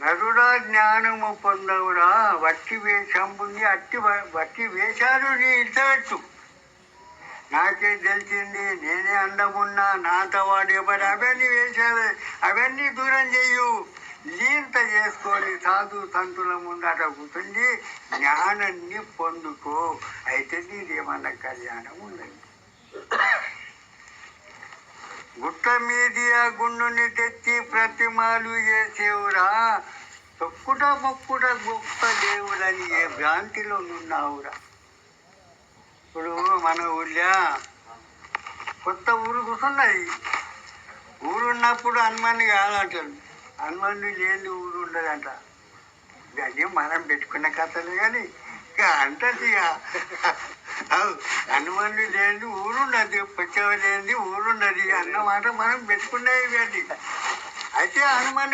నరుడా జ్ఞానము పొందవురా. వట్టి వేషంబుని అట్టి వట్టి వేషాలు నీ ఇచ్చవచ్చు. నాకే తెలిసింది నేనే అందమున్నా నాతో వాడు ఎవరు? అవన్నీ వేషాలు అవన్నీ దూరం చెయ్యు. లీంత చేసుకొని సాధు సంతుల ముందట కూర్చుండి జ్ఞానాన్ని పొందుకో. అయితే నీదేమన్నా కళ్యాణం ఉందండి. గుట్ట మీది ఆ గుండుని తెచ్చి ప్రతిమాలు చేసేవురా. తొక్కుట మొక్కుట గొప్ప దేవుడని ఏ భ్రాంతిలో ఉన్నావురా ఇప్పుడు మన ఊళ్ళో కొత్త ఊరు కూర్చున్నది ఊరున్నప్పుడు హనుమాన్ని కాదంటాడు హనుమాన్ లేని ఊరు ఉండదంట. అది మనం పెట్టుకున్న కథలు కానీ ఇక అంటది ఇక లేని ఊరున్నది పుచ్చవ లేని ఊరున్నది అన్నమాట మనం పెట్టుకునేవి ఇవన్నీ. అయితే హనుమాన్